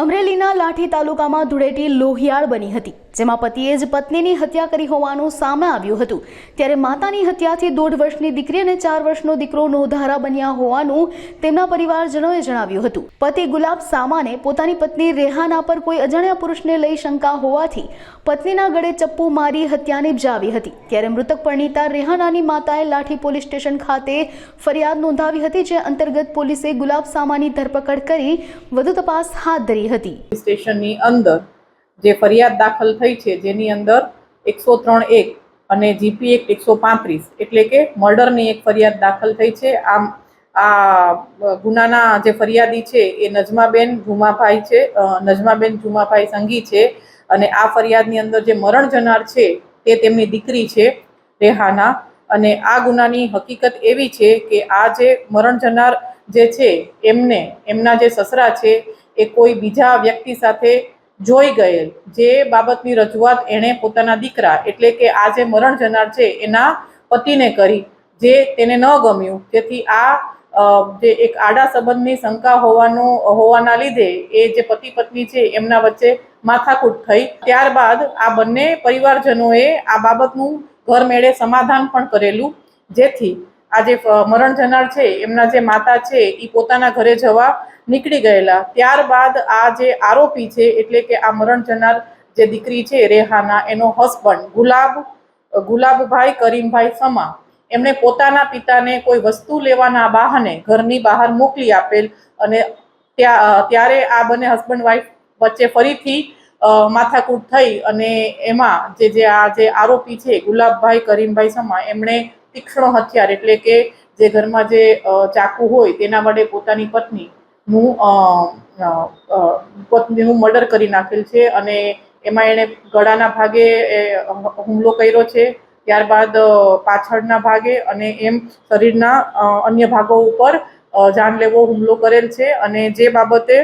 અમરેલીના લાઠી તાલુકામાં ધૂળેટી લોહિયાળ બની હતી, જેમાં પતિએ જ પત્નીની હત્યા કરી હોવાનું સામે આવ્યું હતું. ત્યારે માતાની હત્યાથી દોઢ વર્ષની દીકરી અને ચાર વર્ષનો દીકરો નોધારા બન્યા હોવાનું તેમના પરિવારજનોએ જણાવ્યું હતું. પતિ ગુલાબ સામાને પોતાની પત્ની રેહાના પર કોઈ અજાણ્યા પુરુષને લઈ શંકા હોવાથી પત્નીના ગળે ચપ્પુ મારી હત્યા નિપજાવી હતી. ત્યારે મૃતક પરણીતા રેહાનાની માતાએ લાઠી પોલીસ સ્ટેશન ખાતે ફરિયાદ નોંધાવી હતી, જે અંતર્ગત પોલીસે ગુલાબ સામાની ધરપકડ કરી વધુ તપાસ હાથ ધરી હતી. સ્ટેશનની અંદર જે ફરિયાદ દાખલ થઈ છે, જેની અંદર એકસો ત્રણ એક અને જીપી એક એકસો પાંત્રીસ એટલે કે મર્ડરની એક ફરિયાદ દાખલ થઈ છે. આમ, આ ગુનાના જે ફરિયાદી છે, એ નજમાબેન જુમાભાઈ છે નજમાબેન જુમાભાઈ સંઘી છે અને આ ફરિયાદની અંદર જે મરણ જનાર છે, તે તેમની દીકરી છે, રેહાના. અને આ ગુનાની હકીકત એવી છે કે આ જે મરણ જનાર જે છે, એમને, એમના જે સસરા છે એ કોઈ બીજા વ્યક્તિ સાથે જોઈ ગયેલ. જે બાબતની રજૂઆત એણે પોતાના દીકરા એટલે કે આ જે મરણ જનાર છે એના પતિને કરી, જે તેને ન ગમ્યું. જેથી આ જે એક આડા સંબંધની શંકા હોવાનો, હોવાના લીધે એ જે પતિ પત્ની છે એમના વચ્ચે માથાકૂટ થઈ. ત્યારબાદ આ બંને પરિવારજનોએ આ બાબતનું ઘર મેળે સમાધાન પણ કરેલું. જેથી આ જે મરણ જનાર છે, એમના જે માતા છે એ પોતાના ઘરે જવા નીકળી ગયેલા. ત્યારબાદ આ જે આરોપી છે, એટલે કે આ મરણ જનાર જે દીકરી છે, રેહાના, એનો હસબન્ડ ગુલાબ, ગુલાબભાઈ કરીમભાઈ સમા એમણે પોતાના પિતાને કોઈ વસ્તુ લેવાના બહાને ઘરની બહાર મોકલી આપેલ અને ત્યાં ત્યારે આ બંને હસબન્ડ વાઈફ વચ્ચે ફરીથી માથાકૂટ થઈ અને એમાં જે જે આ જે આરોપી છે, ગુલાબભાઈ કરીમભાઈ સમા, એમણે તીક્ષ્ણ હથિયાર એટલે કે જે ઘરમાં જે ચાકુ હોય તેના વડે પોતાની પત્નીનું પત્નીનું મર્ડર કરી નાખેલ છે અને એમાં એણે ગળાના ભાગે હુમલો કર્યો છે. ત્યારબાદ પાછળના ભાગે અને એમ શરીરના અન્ય ભાગો ઉપર જાનલેવો હુમલો કરેલ છે અને જે બાબતે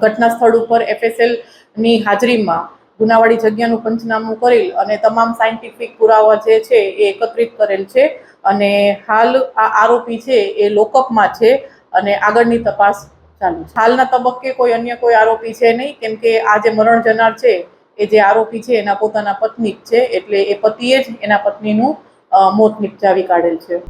ઘટના સ્થળ ઉપર એફએસએલની હાજરીમાં ગુનાવાળી જગ્યાનું પંચનામું કરેલ અને તમામ સાયન્ટિફિક પુરાવા જે છે એ એકત્રિત કરેલ છે. અને હાલ આ આરોપી છે એ લોકઅપમાં છે અને આગળની તપાસ ચાલુ છે. હાલના તબક્કે કોઈ અન્ય કોઈ આરોપી છે નહીં, કેમ કે આ જે મરણ જનાર છે એ જે આરોપી છે એના પોતાના પત્ની જ છે, એટલે એ પતિએ જ એના પત્નીનું મોત નિપજાવી કાઢેલ છે.